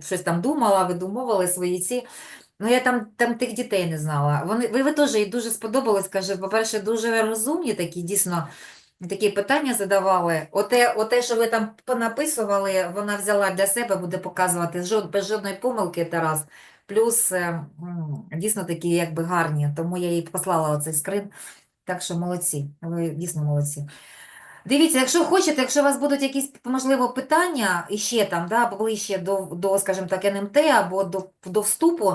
щось там думала, видумувала свої ці. Ну, я там, там тих дітей не знала. Вони, ви, ви теж їй дуже сподобалось, каже, по-перше, дуже розумні такі, дійсно, такі питання задавали. Оте, оте, що ви там понаписували, вона взяла для себе, буде показувати жод, без жодної помилки, Тарас. Плюс е, дійсно такі якби гарні, тому я їй послала оцей скрин. Так що молодці, ви дійсно молодці. Дивіться, якщо хочете, якщо у вас будуть якісь, можливо, питання іще там, да, ближче до, до, скажімо так, НМТ або до, до вступу,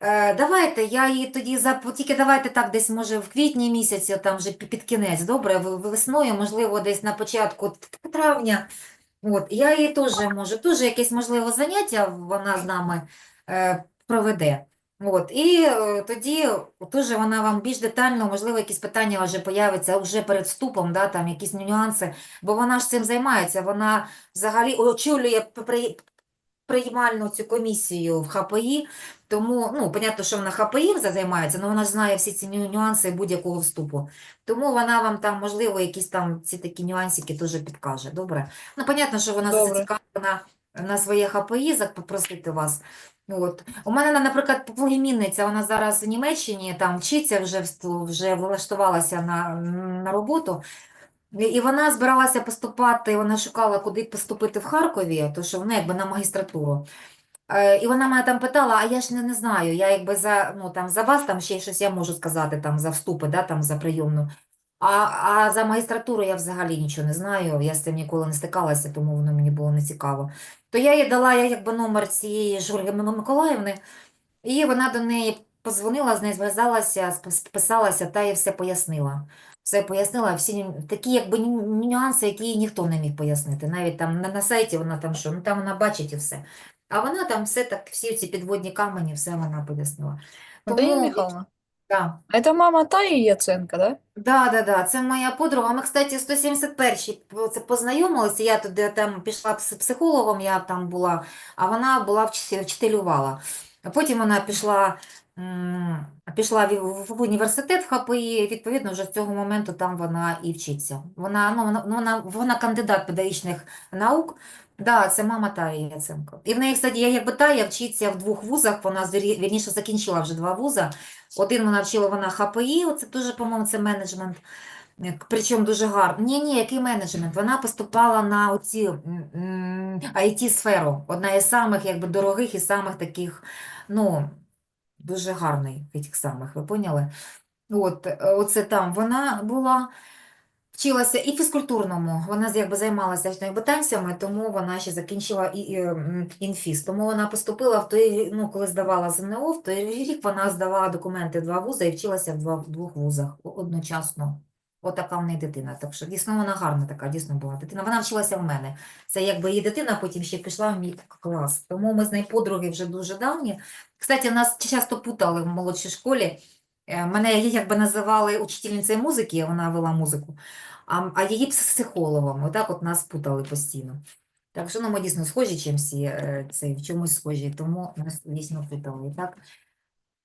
е, давайте, я її тоді, за, тільки давайте так, десь, може, в квітні місяці, там вже під кінець, добре, весною, можливо, десь на початку травня, от, я її теж можу, теж якесь, можливо, заняття вона з нами е, проведе. От, і е, тоді теж вона вам більш детально, можливо, якісь питання вже появиться вже перед вступом, да, там якісь нюанси, бо вона ж цим займається, вона взагалі очолює при, приймальну цю комісію в ХПІ, тому, ну, понятно, що вона ХПІ займається, але вона ж знає всі ці нюанси будь-якого вступу. Тому вона вам там, можливо, якісь там ці такі нюансики теж підкаже. Добре? Ну, понятно, що вона Добре. зацікавлена на своє ХПІ попросити вас. От. У мене, наприклад, племінниця, вона зараз в Німеччині там вчиться, вже, вже влаштувалася на, на роботу. І- вона збиралася поступати, вона шукала, куди поступити в Харкові, то що вона якби на магістратуру. Е, І вона мене там питала, а я ж не, не знаю, я якби за, ну, там, за вас там ще щось я можу сказати там, за вступи, да, там, за прийомну. А, а за магістратуру я взагалі нічого не знаю, я з цим ніколи не стикалася, тому воно мені було не цікаво. То я їй дала я, якби номер цієї ж Миколаївни, і вона до неї позвонила, з нею зв'язалася, списалася та їй все пояснила. Все пояснила, всі такі якби нюанси, які ніхто не міг пояснити. Навіть там на, на сайті вона там що, ну там вона бачить і все. А вона там все так, всі ці підводні камені, все вона пояснила. Тому, Михайловна, да. это мама Таї Яценко, да? Да, да, да, це моя подруга. Ми, кстати, 171-й по- це познайомилися. Я туди там пішла пс- психологом, я там була, а вона була вчи- вчителювала. А потім вона пішла, м, пішла в, в- в університет в ХПІ, відповідно, вже з цього моменту там вона і вчиться. Вона, ну, вона, ну, вона, вона кандидат педагогічних наук. Да, це мама Таї Яценко. І в неї, кстати, я якби Тая вчиться в двох вузах, вона звірі- вірніше закінчила вже два вуза. Один вона вчила вона ХПІ, оце дуже, по-моєму, це менеджмент. Причому дуже гарно. Ні, ні, який менеджмент? Вона поступала на оці IT-сферу. Одна із самих якби, дорогих і самих таких, ну, дуже гарний тих самих, ви поняли? От, е, оце там вона була, вчилася і фізкультурному, вона якби займалася танцями, тому вона ще закінчила і, і, інфіз. Тому вона поступила в той, ну, коли здавала ЗНО, в той рік вона здавала документи в два вузи і вчилася в, два, в двох вузах одночасно. Отака в неї дитина. Так що дійсно вона гарна така, дійсно була дитина. Вона вчилася в мене. Це якби її дитина потім ще пішла в мій клас. Тому ми з нею подруги вже дуже давні. Кстати, нас часто путали в молодшій школі. Е, Мене її якби називали учительницею музики, вона вела музику, а, а її психологом. Отак от нас путали постійно. Так що ну, ми дійсно схожі чимсі, е, це, в чомусь схожі, тому нас дійсно путали. Так?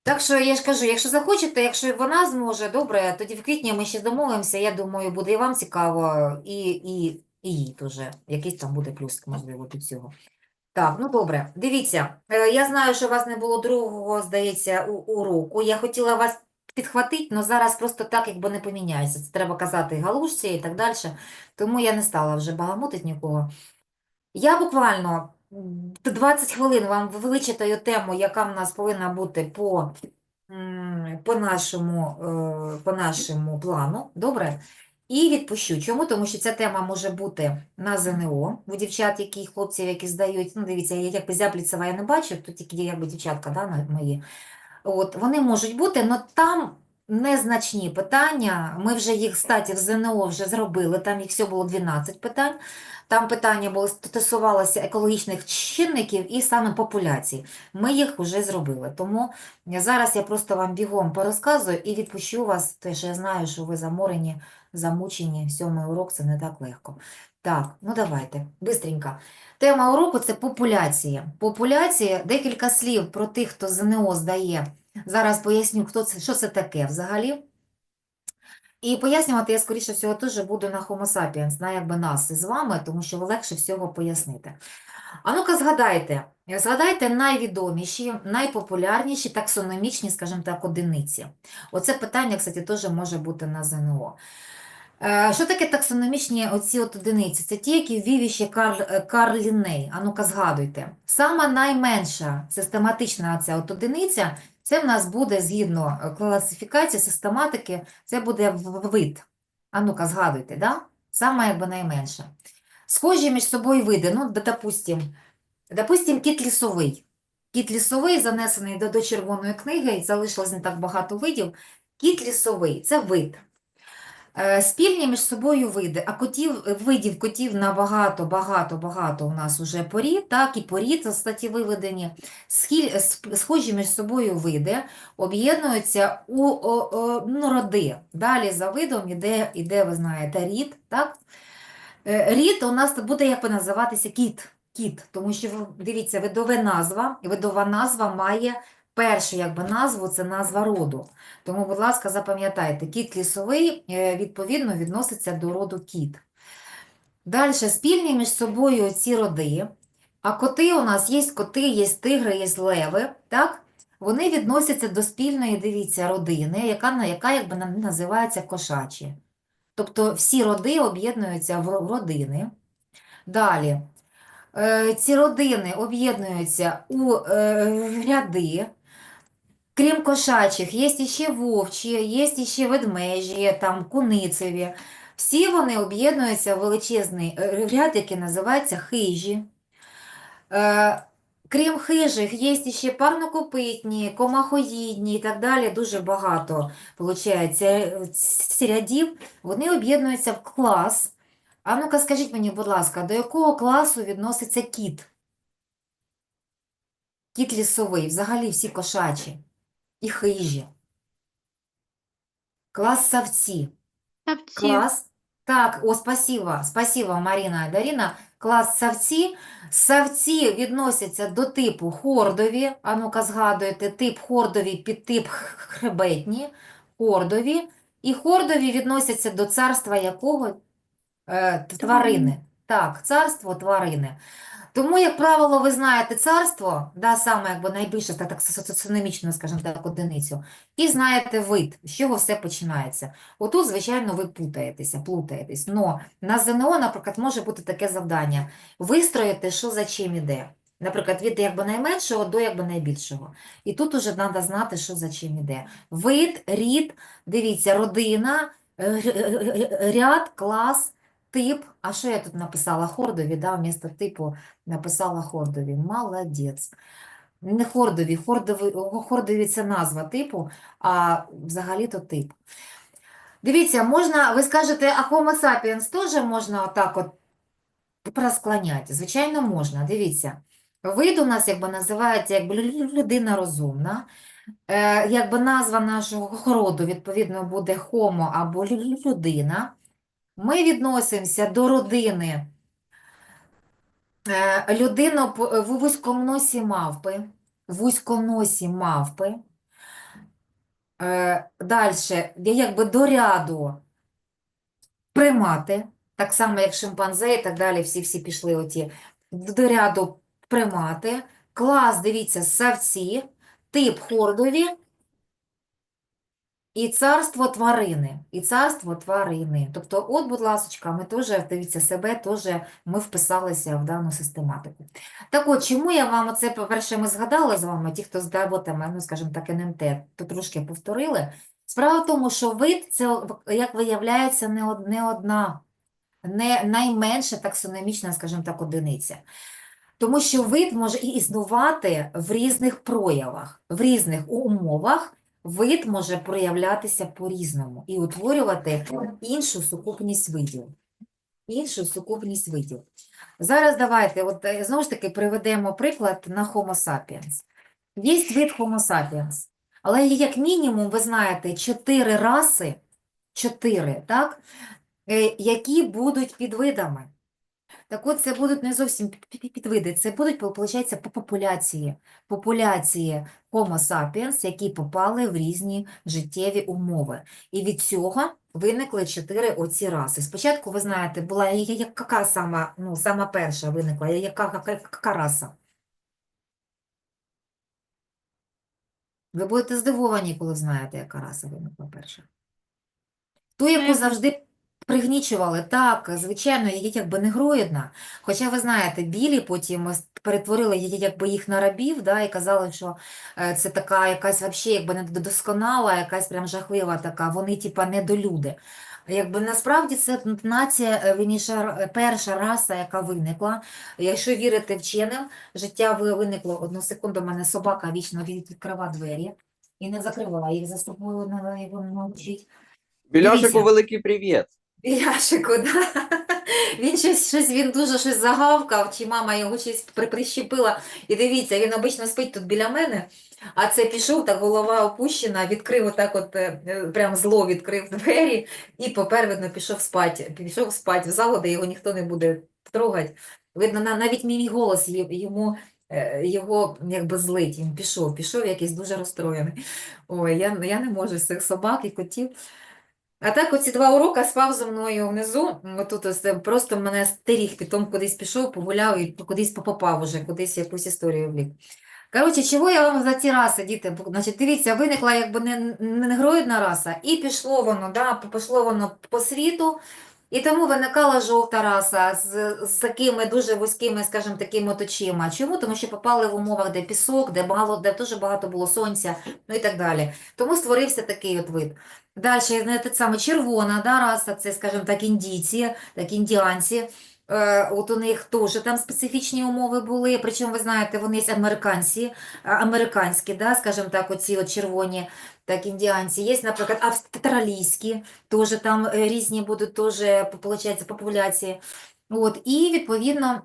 Так що я ж кажу, якщо захочете, якщо вона зможе, добре, тоді в квітні ми ще домовимося. Я думаю, буде і вам цікаво, і, і, і їй теж. Якийсь там буде плюс, можливо, від цього. Так, ну добре. Дивіться, е, я знаю, що у вас не було другого, здається, уроку. Я хотіла вас підхватити, але зараз просто так, якби не поміняється. Це треба казати галушці і так далі. Тому я не стала вже багамутити нікого. Я буквально 20 хвилин вам вичитаю тему, яка в нас повинна бути по, по нашому, е, по нашому плану. Добре? І відпущу. Чому? Тому що ця тема може бути на ЗНО у дівчат, які хлопців, які здають. Ну, дивіться, я якби Зябліцева я не бачу, тут тільки якби дівчатка, да, мої. От, вони можуть бути, але там незначні питання. Ми вже їх, кстати, в ЗНО вже зробили, там їх всього було 12 питань. Там питання були стосувалося екологічних чинників і саме популяцій. Ми їх вже зробили. Тому зараз я просто вам бігом порозказую і відпущу вас, тому що я знаю, що ви заморені, замучені. Сьомий урок це не так легко. Так, ну давайте, бистренько. Тема уроку це популяція. Популяція, декілька слів про тих, хто ЗНО здає. Зараз поясню, хто це, що це таке взагалі. І пояснювати я, скоріше всього, теж буду на Homo sapiens, на якби нас із вами, тому що легше всього пояснити. А ну-ка згадайте, згадайте найвідоміші, найпопулярніші таксономічні, скажімо так, одиниці. Оце питання, кстати, теж може бути на ЗНО. Е, Що таке таксономічні оці от одиниці? Це ті, які ввів ще Карл, е, Карл Лінней. А ну-ка згадуйте. Сама найменша систематична ця от одиниця, це в нас буде згідно е, класифікації, систематики, це буде вид. А ну-ка згадуйте, да? Сама якби найменша. Схожі між собою види, ну, допустим, допустим, кіт лісовий. Кіт лісовий занесений до, до червоної книги, і залишилось не так багато видів. Кіт лісовий – це вид. Е, Спільні між собою види, а котів, видів котів набагато, багато, багато у нас уже порід, так, і порід, кстати, виведені. Схожі між собою види об'єднуються у о, о, ну, роди. Далі за видом іде, іде, ви знаєте, рід, так? Е, Рід у нас буде як би називатися кіт, кіт, тому що, дивіться, видове назва, видова назва має першу якби назву, це назва роду. Тому, будь ласка, запам'ятайте, кіт лісовий, е, відповідно, відноситься до роду кіт. Далі, спільні між собою ці роди, а коти у нас є коти, є тигри, є леви, так? Вони відносяться до спільної, дивіться, родини, яка, яка якби називається кошачі. Тобто всі роди об'єднуються в родини. Далі, е, ці родини об'єднуються у е, ряди. Крім кошачих, є ще вовчі, є ще ведмежі, там, куницеві. Всі вони об'єднуються в величезний е, ряд, який називається хижі. Е, Крім хижих, є ще парнокопитні, комахоїдні і так далі. Дуже багато, виходить, рядів. Вони об'єднуються в клас. А ну-ка, скажіть мені, будь ласка, до якого класу відноситься кіт? Кіт лісовий, взагалі всі кошачі і хижі. Клас савці. Савці. Клас. Так, о, спасибо, спасибо, Марина і Дарина. Клас савці. Савці відносяться до типу хордові. А ну-ка згадуєте, тип хордові, підтип х- хребетні, хордові. І хордові відносяться до царства якого? Е, тварини. Так, царство тварини. Тому, як правило, ви знаєте царство, да, саме якби найбільше, так, так соціономічно, скажімо так, одиницю, і знаєте вид, з чого все починається. Отут, звичайно, ви плутаєтеся, плутаєтесь. Но на ЗНО, наприклад, може бути таке завдання – вистроїти, що за чим іде. Наприклад, від якби найменшого до якби найбільшого. І тут уже треба знати, що за чим іде. Вид, рід, дивіться, родина, е, р- р- ряд, клас, тип. А що я тут написала? Хордові, да, вмісто типу написала хордові. Молодець. Не хордові, хордові, хордові це назва типу, а взагалі-то тип. Дивіться, можна, ви скажете, а Homo sapiens теж можна отак от просклоняти? Звичайно, можна. Дивіться. Вид у нас якби називається якби лю- лю- людина розумна. Е, якби назва нашого роду, відповідно, буде Homo або лю- лю- людина. Ми відносимося до родини е, людина в вузьконосі мавпи, вузьконосі мавпи. Е, Далі, якби до ряду примати, так само як шимпанзе і так далі, всі-всі пішли оті. До ряду примати, клас, дивіться, савці, тип хордові і царство тварини. І царство тварини. Тобто, от, будь ласочка, ми теж, дивіться, себе теж ми вписалися в дану систематику. Так от, чому я вам оце, по-перше, ми згадали з вами, ті, хто здаватиме, ну, скажімо так, НМТ, то трошки повторили. Справа в тому, що вид, це, як виявляється, не одна, не найменша таксономічна, скажімо так, одиниця. Тому що вид може і існувати в різних проявах, в різних умовах вид може проявлятися по-різному і утворювати іншу сукупність видів. Іншу сукупність видів. Зараз давайте, от е, знову ж таки приведемо приклад на Homo sapiens. Є вид Homo sapiens, але як мінімум, ви знаєте, чотири раси, чотири, так, е, які будуть підвидами. Так от це будуть не зовсім пі- пі- підвиди, це будуть, виходить, популяції. Популяції Homo sapiens, які попали в різні життєві умови. І від цього виникли чотири оці раси. Спочатку, ви знаєте, була яка сама, ну, сама перша виникла, яка, яка, яка раса? Ви будете здивовані, коли знаєте, яка раса виникла перша. Ту, яку завжди пригнічували, так, звичайно, є якби негроїдна. Хоча, ви знаєте, білі потім перетворили є- якби їх на рабів, да, і казали, що е, це така якась вообще якби недосконала, якась прям жахлива така, вони типа недолюди. Якби насправді це нація, е, вірніше, перша раса, яка виникла. Якщо вірити вченим, життя ви- виникло одну секунду, у мене собака вічно відкрива двері і не закривала їх за собою, не його навчить. Біляшику великий привіт. Яшику, да? Він щось, щось, він дуже щось загавкав, чи мама його щось при- прищепила. І дивіться, він обично спить тут біля мене, а це пішов, так голова опущена, відкрив отак от, е, е, прям зло відкрив двері і попер, видно, пішов спати, пішов спати в залу, де його ніхто не буде трогати. Видно, на- навіть мій голос йому, е, його якби злить. Він пішов, пішов якийсь дуже розстроєний. Ой, я, я не можу з цих собак і котів. А так оці два уроки спав зі мною внизу, отут ось, е, просто мене стеріг, потім кудись пішов, погуляв і кудись попав уже, кудись якусь історію влік. Коротше, чого я вам за ці раси, діти? Значить, дивіться, виникла якби не, не негроїдна раса, і пішло воно, да, пішло воно по світу, і тому виникала жовта раса з, з такими дуже вузькими, скажімо, такими от очима. Чому? Тому що попали в умовах, де пісок, де мало, де дуже багато було сонця, ну і так далі. Тому створився такий от вид. Далі, те саме червона да, раса, це, скажімо так, індійці, так, індіанці. Е, от у них теж там специфічні умови були, причому, ви знаєте, вони є американці, американські, да, скажімо так, оці от червоні, так, індіанці. Є, наприклад, австралійські, теж там е, різні будуть теж, популяції. От, і, відповідно,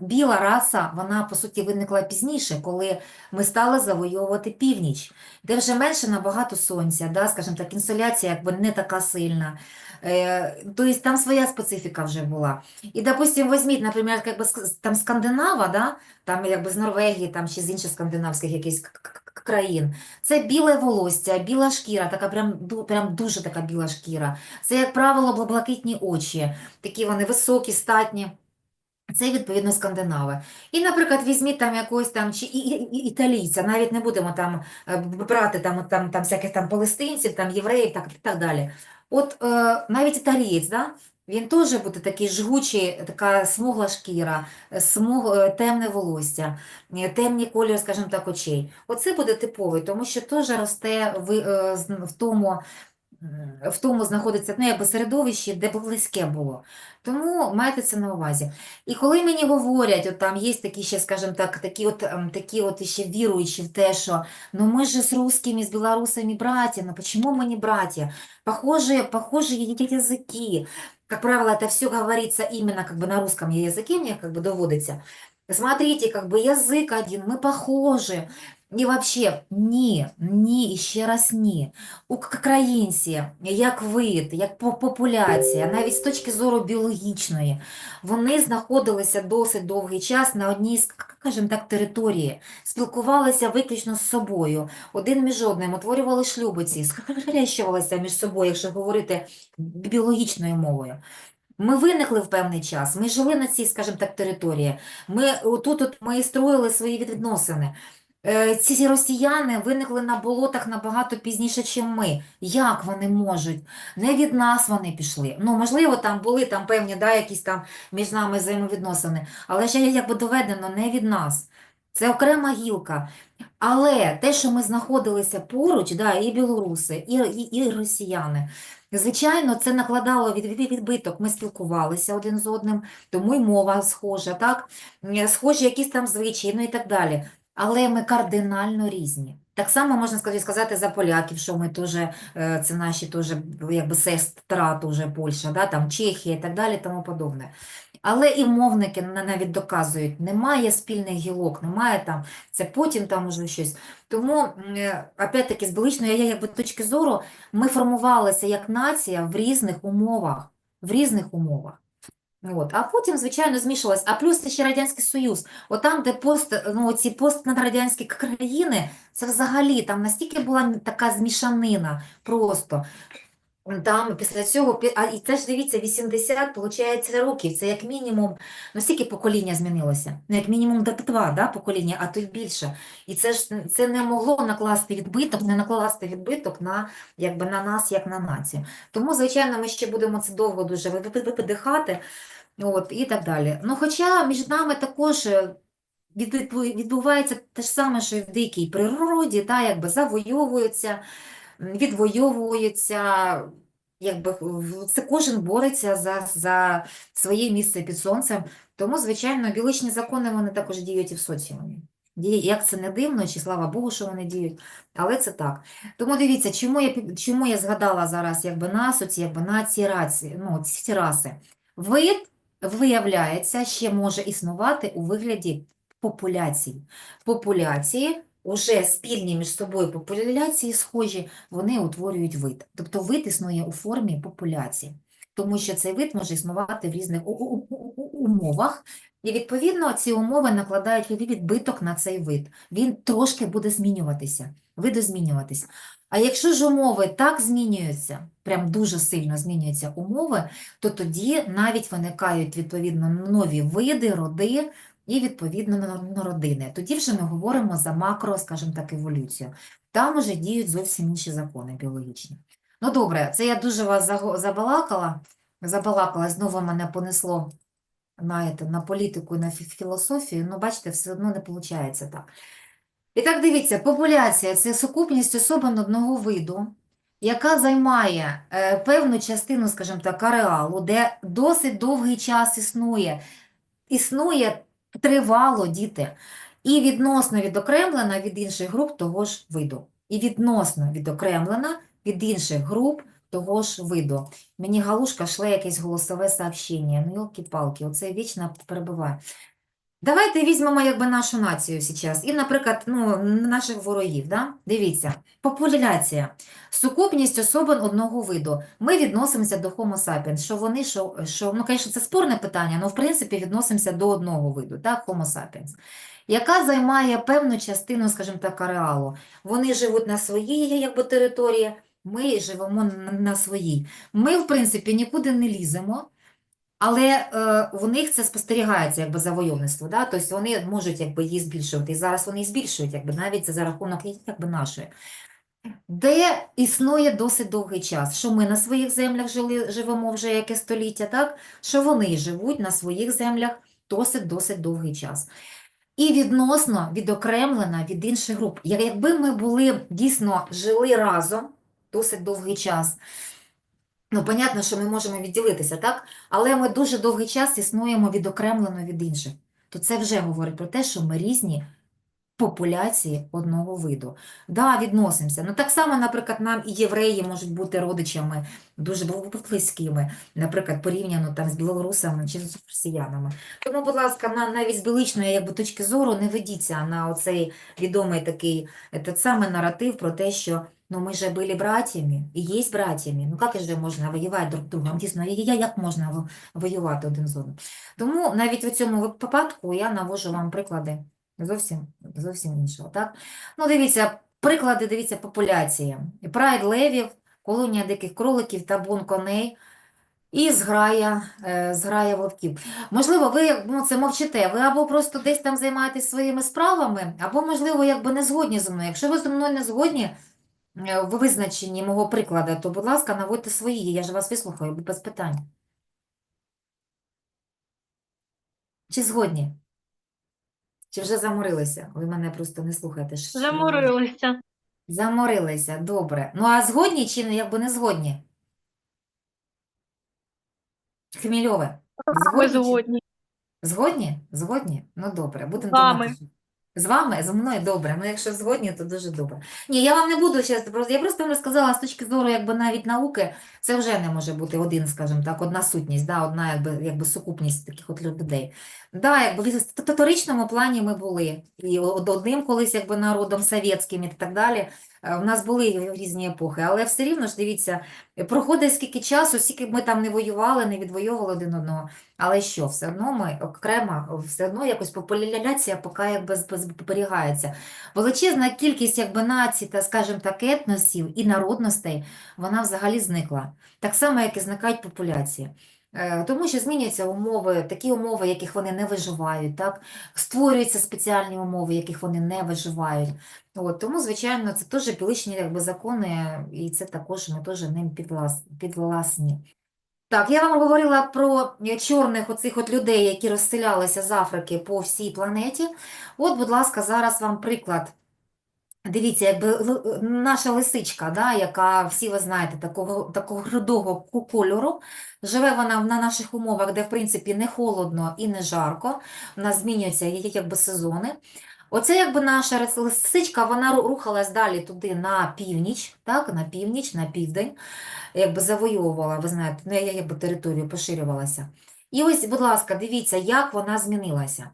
біла раса, вона, по суті, виникла пізніше, коли ми стали завойовувати північ де вже менше набагато сонця, да, скажімо так, інсоляція якби не така сильна. Е, тобто там своя специфіка вже була. І, допустим, візьміть, наприклад, якби там Скандинава, да, там якби з Норвегії там, чи з інших скандинавських к- країн. Це біле волосся, біла шкіра, така прям, прям дуже така біла шкіра. Це, як правило, блакитні очі, такі вони високі, статні. Це, відповідно, скандинави. І, наприклад, візьміть там якогось там чи італійця, навіть не будемо там е, брати там, там, там всяких там палестинців, там євреїв, так, і так далі. От е, навіть італієць, да? Він теж буде такий жгучий, така смугла шкіра, е, смуг, е, темне волосся, е, темний колір, скажімо так, очей. Оце буде типовий, тому що теж росте в, в тому, в тому знаходиться ну, якби середовищі, де близьке було. Тому майте це на увазі. І коли мені говорять, от там є такі ще, скажімо так, такі от, ем, такі от ще віруючі в те, що ну ми же з русскими, з білорусами братья, ну почему мы не братья? Похожие, похожие я- языки. Как правило, это все говорится именно как бы на русском языке, мне как бы доводится. Смотрите, как бы язык один, мы похожи. і вообще, ні, ні, і ще раз ні. Українці, як вид, як по- популяція, навіть з точки зору біологічної, вони знаходилися досить довгий час на одній, з скажімо так, території, спілкувалися виключно з собою, один між одним, утворювали шлюби ці, схрещувалися між собою, якщо говорити біологічною мовою. Ми виникли в певний час, ми жили на цій, скажімо так, території. Ми тут от ми строїли свої відносини. Е, Ці росіяни виникли на болотах набагато пізніше, ніж ми. Як вони можуть? Не від нас вони пішли. Ну, можливо, там були там певні, да, якісь там між нами взаємовідносини, але ж якби доведено не від нас. Це окрема гілка. Але те, що ми знаходилися поруч, да, і білоруси, і, і, і росіяни, звичайно, це накладало від, від- відбиток. Ми спілкувалися один з одним, тому й мова схожа, так? Схожі якісь там звичаї, ну і так далі. Але ми кардинально різні. Так само можна сказати, за поляків, що ми теж, е, це наші теж, якби сестра теж Польща, да, там Чехія і так далі, тому подобне. Але і мовники навіть доказують, немає спільних гілок, немає там, це потім там уже щось. Тому, е, опять-таки, з я- якби, точки зору, ми формувалися як нація в різних умовах, в різних умовах. От. А потім, звичайно, змішалось. А плюс це ще Радянський Союз. От там, де пост, ну, ці постнадрадянські країни, це взагалі там настільки була така змішанина просто. Там після цього, а і це ж дивіться, 80, виходить, років. Це як мінімум, ну скільки покоління змінилося? Ну, як мінімум до два, да, покоління, а то й більше. І це ж це не могло накласти відбиток, не накласти відбиток на, якби, на нас, як на націю. Тому, звичайно, ми ще будемо це довго дуже ви- ви- ви- видихати, от, і так далі. Ну, хоча між нами також е, відбувається те ж саме, що і в дикій природі, та, якби завойовуються м, відвоюються, якби це кожен бореться за, за своє місце під сонцем. Тому, звичайно, біологічні закони вони також діють і в соціумі. Як це не дивно, чи слава Богу, що вони діють, але це так. Тому дивіться, чому я, чому я згадала зараз якби нас, оці, якби на ці раці, ну, ці раси. Вид, виявляється, ще може існувати у вигляді популяцій. Популяції уже спільні між собою популяції схожі, вони утворюють вид. Тобто вид існує у формі популяції, тому що цей вид може існувати в різних умовах, і відповідно ці умови накладають відбиток на цей вид. Він трошки буде змінюватися, видозмінюватися. А якщо ж умови так змінюються, прям дуже сильно змінюються умови, то тоді навіть виникають відповідно нові види, роди, і відповідно на на родини. Тоді вже ми говоримо за макро, скажімо так, еволюцію. Там уже діють зовсім інші закони біологічні. Ну добре, це я дуже вас забалакала, забалакала, знову мене понесло знаєте, на політику і на філософію, ну бачите, все одно не виходить так. І так дивіться, популяція – це сукупність особин одного виду, яка займає е, певну частину, скажімо так, ареалу, де досить довгий час існує, існує тривало, діти, і відносно відокремлена від інших груп того ж виду. І відносно відокремлена від інших груп того ж виду. Мені Галушка шле якесь голосове сообщення. Ну, йолки-палки, оце вічно перебиває. Давайте візьмемо якби нашу націю зараз. І, наприклад, ну, наших ворогів. Да? Дивіться, популяція. Сукупність особин одного виду. Ми відносимося до Homo sapiens. Що вони, що, що ну, звісно, це спорне питання, але в принципі відносимося до одного виду, так, Homo sapiens, яка займає певну частину, скажімо так, ареалу. Вони живуть на своїй якби, території, ми живемо на, своїй. Ми, в принципі, нікуди не ліземо. Але е, у них це спостерігається якби завойовництво, да? Тобто вони можуть якби її збільшувати. І зараз вони збільшують, якби навіть це за рахунок якби нашої. Де існує досить довгий час, що ми на своїх землях жили, живемо вже яке століття, так? Що вони живуть на своїх землях досить-досить довгий час. І відносно відокремлена від інших груп. Якби ми були дійсно жили разом досить довгий час, Ну, понятно, що ми можемо відділитися, так? Але ми дуже довгий час існуємо відокремлено від інших. То це вже говорить про те, що ми різні популяції одного виду. Да, відносимося. Ну, так само, наприклад, нам і євреї можуть бути родичами дуже близькими, наприклад, порівняно там з білорусами чи з росіянами. Тому, будь ласка, на, навіть з біличної якби, точки зору не ведіться на оцей відомий такий самий наратив про те, що но мы же были братьями и есть братьями. Ну як же можна воювати друг другом? Дійсно, я- як можна воювати один з одним? Тому навіть у цьому випадку я навожу вам приклади зовсім, зовсім іншого. Так? Ну, дивіться, приклади, дивіться, популяції. Прайд левів, колонія диких кроликів, табун коней і зграя, е, зграя вовків. Можливо, ви ну, це мовчите, ви або просто десь там займаєтесь своїми справами, або, можливо, якби не згодні зі мною. Якщо ви зі мною не згодні, в визначенні мого прикладу, то, будь ласка, наводьте свої, я ж вас вислухаю без питань. Чи згодні? Чи вже заморилися? Ви мене просто не слухаєте. Заморилися. Заморилися, добре. Ну, а згодні чи якби не згодні? Хмільове, згодні згодні. Згодні? Згодні? Ну, добре, будемо думати. З вами? Зі мною? Добре. Ну, якщо згодні, то дуже добре. Ні, я вам не буду зараз, я просто вам розказала, з точки зору якби навіть науки, це вже не може бути один, скажімо так, одна сутність, да, одна якби, якби сукупність таких от людей. Да, якби в історичному плані ми були і од- одним колись якби народом совєтським і так далі. Е, У нас були різні епохи, але все рівно ж дивіться, проходить скільки часу, скільки ми там не воювали, не відвоювали один одного. Але що, все одно ми окремо, все одно якось популяція поки якби зб- зберігається. Величезна кількість якби націй та, скажімо так, етносів і народностей, вона взагалі зникла. Так само, як і зникають популяції. Е, Тому що змінюються умови, такі умови, яких вони не виживають, так? Створюються спеціальні умови, яких вони не виживають. От, тому, звичайно, це теж біологічні якби, закони, і це також ми теж ним підвлас, підвласні. Так, я вам говорила про чорних оцих от людей, які розселялися з Африки по всій планеті. От, будь ласка, зараз вам приклад. Дивіться, якби л- наша лисичка, да, яка, всі ви знаєте, такого, такого рудого кольору, живе вона на наших умовах, де, в принципі, не холодно і не жарко, у нас змінюються якби сезони. Оце якби наша лисичка, вона ру- рухалась далі туди на північ, так, на північ, на південь, якби завоювала, ви знаєте, ну, я- якби територію поширювалася. І ось, будь ласка, дивіться, як вона змінилася.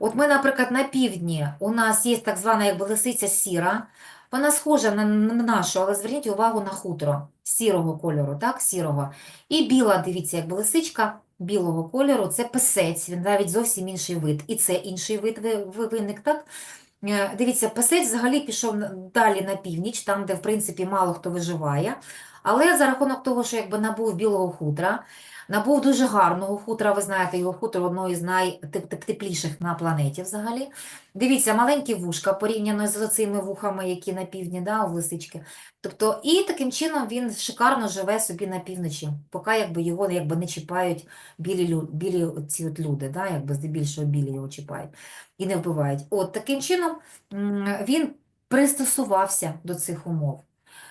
От ми, наприклад, на півдні у нас є так звана якби лисиця сіра. Вона схожа на, на нашу, але зверніть увагу на хутро сірого кольору, так, сірого. І біла, дивіться, якби лисичка білого кольору, це песець, він навіть зовсім інший вид. І це інший вид ви- ви- виник, так? Е, Дивіться, песець взагалі пішов далі на північ, там, де, в принципі, мало хто виживає. Але за рахунок того, що якби набув білого хутра, Набув дуже гарного хутра, ви знаєте, його хутро одно із найтепліших на планеті взагалі. Дивіться, маленькі вушка порівняно з цими вухами, які на півдні, да, у лисички. Тобто, і таким чином він шикарно живе собі на півночі, поки якби, його якби, не чіпають білі, білі ці от люди, да, якби, здебільшого білі його чіпають і не вбивають. От таким чином він пристосувався до цих умов.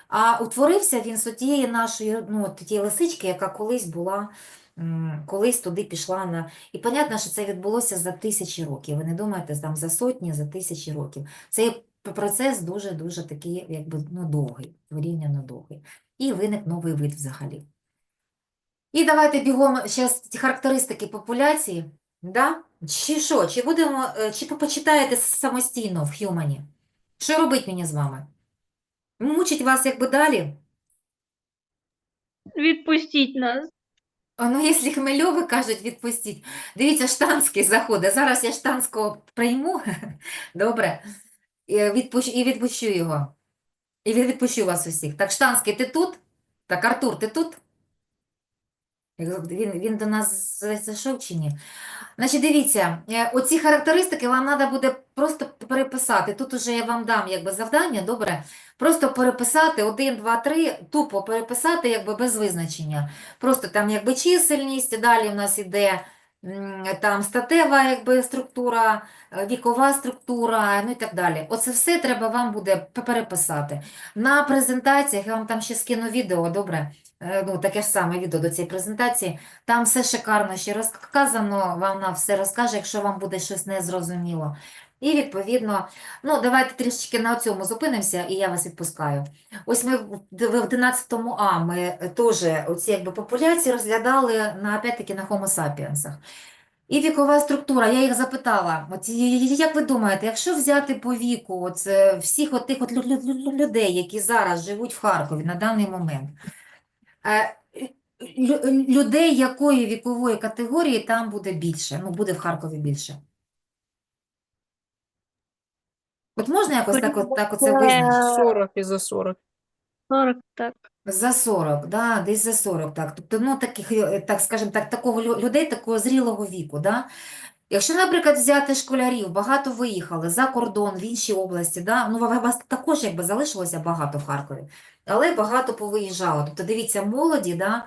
А утворився він з тієї нашої, ну, тієї лисички, яка колись була, колись туди пішла на. І понятно, що це відбулося за тисячі років. Ви не думаєте, там за сотні, за тисячі років. Цей процес дуже-дуже такий, якби, ну, довгий, порівняно довгий. І виник новий вид взагалі. І давайте бігом зараз характеристики популяції. Да? Чи що? Чи будемо, е, чи почитаєте самостійно в Хьюмані? Що робить мені з вами? Мучить вас якби далі? Відпустіть нас. А ну, якщо Хмельові кажуть, відпустіть. Дивіться, Штанський заходить. Зараз я Штанського прийму. Добре. І відпущу, і відпущу його. І відпущу вас усіх. Так, Штанський, ти тут? Так, Артур, ти тут? Він, він до нас зайшов чи ні? Значить, дивіться, е, оці характеристики вам треба буде просто переписати. Тут уже я вам дам якби завдання, добре? Просто переписати 1, 2, 3, тупо переписати якби без визначення. Просто там якби чисельність, далі в нас іде м, там статева якби структура, е, вікова структура, ну і так далі. Оце все треба вам буде переписати. На презентаціях я вам там ще скину відео, добре? Е, Ну, таке ж саме відео до цієї презентації. Там все шикарно ще розказано, вона все розкаже, якщо вам буде щось незрозуміло. І відповідно, ну давайте трішечки на цьому зупинимося, і я вас відпускаю. Ось ми в д- в 11 А ми теж оці якби популяції розглядали на опять-таки на Homo sapiens. І вікова структура, я їх запитала, от як ви думаєте, якщо взяти по віку от, е, всіх от тих от лю- лю- лю- людей, які зараз живуть в Харкові на даний момент, е, людей якої вікової категорії там буде більше, ну буде в Харкові більше? От можна якось так, от, так оце визначити? 40 і за 40. 40, так. За 40, да, десь за 40, так. Тобто, ну, таких, е, так, скажімо так, такого лю- людей такого зрілого віку, да. Якщо, наприклад, взяти школярів, багато виїхали за кордон, в інші області, да, ну, ва- вас також якби залишилося багато в Харкові, але багато повиїжджало. Тобто, дивіться, молоді, да,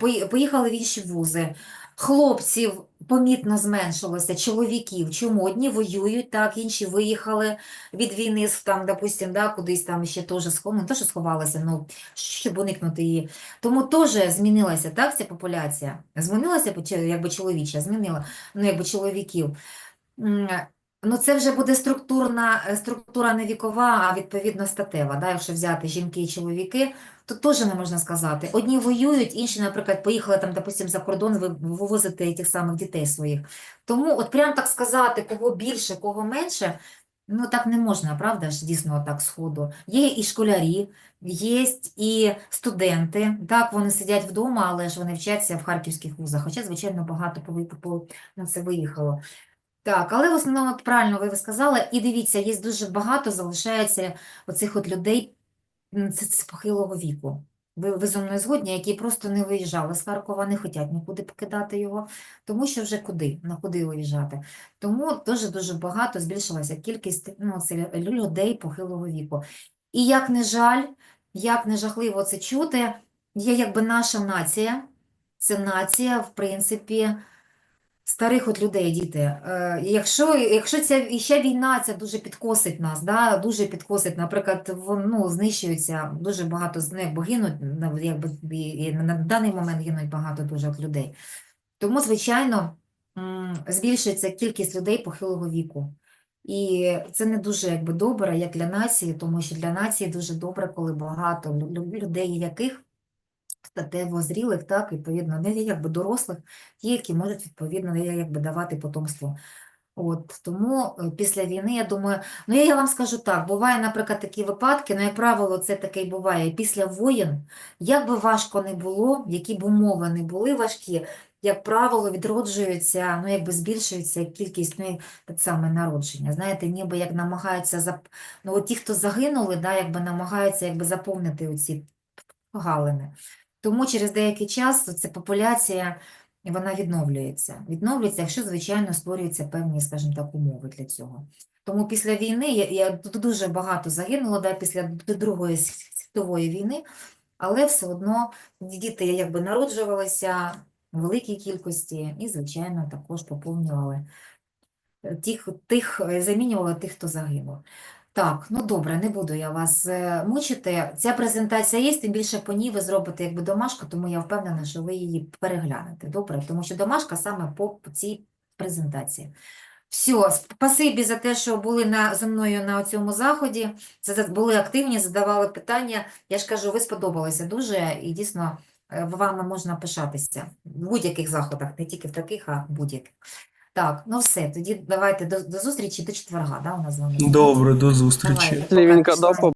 пої- поїхали в інші вузи, хлопців помітно зменшилося, чоловіків. Чому? Одні воюють, так, інші виїхали від війни, там, допустим, да, кудись там ще теж сховали, не що сховалися, ну, щоб уникнути її. Тому теж змінилася, так, ця популяція. Змінилася, якби чоловіча, змінила, ну, якби чоловіків. Ну, це вже буде структурна, структура не вікова, а відповідно статева. Да? Якщо взяти жінки і чоловіки, то теж не можна сказати. Одні воюють, інші, наприклад, поїхали там, допустим, за кордон вивозити тих самих дітей своїх. Тому от прям так сказати, кого більше, кого менше, Ну, так не можна, правда ж, дійсно, так сходу. Є і школярі, є і студенти. Так, вони сидять вдома, але ж вони вчаться в харківських вузах. Хоча, звичайно, багато по, на це виїхало. Так, але в основному правильно ви сказали. І дивіться, є дуже багато залишається оцих от людей це, це похилого віку. Ви, ви мною згодні, які просто не виїжджали з Харкова, не хочуть нікуди покидати його, тому що вже куди, на куди виїжджати. Тому дуже-дуже багато збільшилася кількість ну, це людей похилого віку. І як не жаль, як не жахливо це чути, є якби наша нація, це нація, в принципі, старих от людей, діти. Е, якщо, якщо ця і ще війна, це дуже підкосить нас, да, дуже підкосить, наприклад, ну, знищується дуже багато з них, бо гинуть, якби, і, на даний момент гинуть багато дуже людей. Тому, звичайно, збільшується кількість людей похилого віку. І це не дуже якби добре, як для нації, тому що для нації дуже добре, коли багато лю- лю- людей, яких статево зрілих, так, відповідно, не якби дорослих, ті, які можуть відповідно якби давати потомство. От, тому е, після війни, я думаю, ну я, вам скажу так, буває, наприклад, такі випадки, ну, як правило, це таке й буває після воєн, як би важко не було, які б умови не були важкі, як правило, відроджується, ну, якби збільшується кількість, ну, так саме народження. Знаєте, ніби як намагаються, зап... ну, от ті, хто загинули, да, якби намагаються якби заповнити оці галини. Тому через деякий час ця популяція вона відновлюється. Відновлюється, якщо, звичайно, створюються певні, скажімо так, умови для цього. Тому після війни я, я дуже багато загинуло да, після Другої світової війни, але все одно діти якби народжувалися в великій кількості і, звичайно, також поповнювали е, тих, тих, замінювали тих, хто загинув. Так, ну добре, не буду я вас е, мучити. Ця презентація є, тим більше по ній ви зробите якби домашку, тому я впевнена, що ви її переглянете. Добре, тому що домашка саме по цій презентації. Все, спасибі за те, що були на, зі мною на цьому заході, були активні, задавали питання. Я ж кажу, ви сподобалися дуже і дійсно е, вами можна пишатися в будь-яких заходах, не тільки в таких, а будь-яких. Так, ну все, тоді давайте до, до зустрічі до четверга, да, у нас з вами. Добре, до зустрічі. Давайте, пока, пішла.